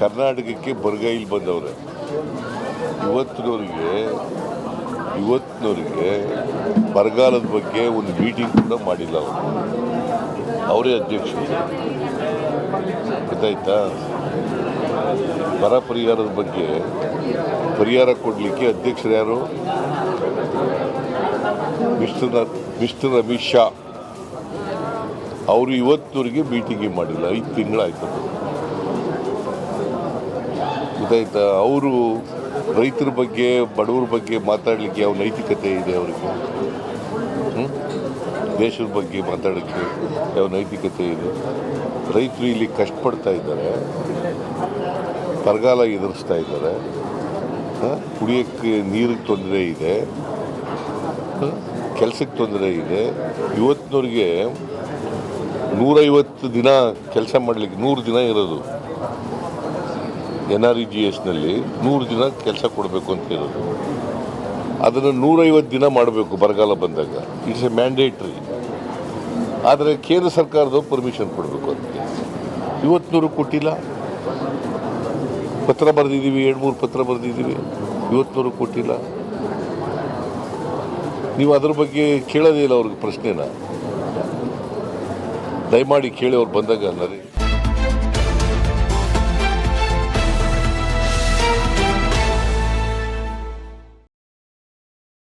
ಕರ್ನಾಟಕಕ್ಕೆ ಬರಗೈಲಿ ಬಂದವ್ರೆ. ಇವತ್ತಿನವರಿಗೆ ಇವತ್ತಿನವರಿಗೆ ಬರಗಾಲದ ಬಗ್ಗೆ ಒಂದು ಮೀಟಿಂಗ್ ಕೂಡ ಮಾಡಿಲ್ಲ ಅವರು. ಅವರೇ ಅಧ್ಯಕ್ಷರು. ಗೊತ್ತಾಯ್ತಾ? ಬರ ಪರಿಹಾರದ ಬಗ್ಗೆ ಪರಿಹಾರ ಕೊಡಲಿಕ್ಕೆ ಅಧ್ಯಕ್ಷರು ಯಾರು? Mister mister Amit Shah. ಅವರು ಇವತ್ತಿನವರಿಗೆ ಮೀಟಿಂಗೇ ಮಾಡಿಲ್ಲ. ಐದು ತಿಂಗಳಾಯ್ತು ಗೊತ್ತಾಯ್ತಾ ಅವರು ರೈತರ ಬಗ್ಗೆ, ಬಡವ್ರ ಬಗ್ಗೆ ಮಾತಾಡಲಿಕ್ಕೆ ಯಾವ ನೈತಿಕತೆ ಇದೆ ಅವರಿಗೆ? ದೇಶದ ಬಗ್ಗೆ ಮಾತಾಡೋಕ್ಕೆ ಯಾವ ನೈತಿಕತೆ ಇದೆ? ರೈತರು ಇಲ್ಲಿ ಕಷ್ಟಪಡ್ತಾ ಇದ್ದಾರೆ ಬರಗಾಲ ಎದುರಿಸ್ತಾ ಇದ್ದಾರೆ? ಕುಡಿಯೋಕ್ಕೆ ನೀರಿಗೆ ತೊಂದರೆ ಇದೆ ಕೆಲಸಕ್ಕೆ ತೊಂದರೆ ಇದೆ. ಇವತ್ತಿನವ್ರಿಗೆ ನೂರೈವತ್ತು ದಿನ ಕೆಲಸ ಮಾಡಲಿಕ್ಕೆ, ನೂರು ದಿನ ಇರೋದು. ಎನ್ ಆರ್ ಇ ಜಿ ಎಸ್ನಲ್ಲಿ ನೂರು ದಿನ ಕೆಲಸ ಕೊಡಬೇಕು ಅಂತ ಇರೋದು ಅದನ್ನು ನೂರೈವತ್ತು ದಿನ ಮಾಡಬೇಕು ಬರಗಾಲ ಬಂದಾಗ. ಇಟ್ಸ್ ಎ ಮ್ಯಾಂಡೇಟ್ರಿ ಆದರೆ ಕೇಂದ್ರ ಸರ್ಕಾರದವ್ರು ಪರ್ಮಿಷನ್ ಕೊಡಬೇಕು ಅಂತ ಇವತ್ತಿನವರು ಕೊಟ್ಟಿಲ್ಲ. ಪತ್ರ ಬರೆದಿದ್ದೀವಿ, ಎರಡು ಮೂರು ಪತ್ರ ಬರೆದಿದ್ದೀವಿ. ಇವತ್ತಿನವರು ಕೊಟ್ಟಿಲ್ಲ. ನೀವು ಅದ್ರ ಬಗ್ಗೆ ಕೇಳೋದೇ ಇಲ್ಲ ಅವ್ರಿಗೆ ಪ್ರಶ್ನೆನ. ದಯಮಾಡಿ ಕೇಳಿ ಅವ್ರು ಬಂದಾಗ ಅನ್ನೋದೇ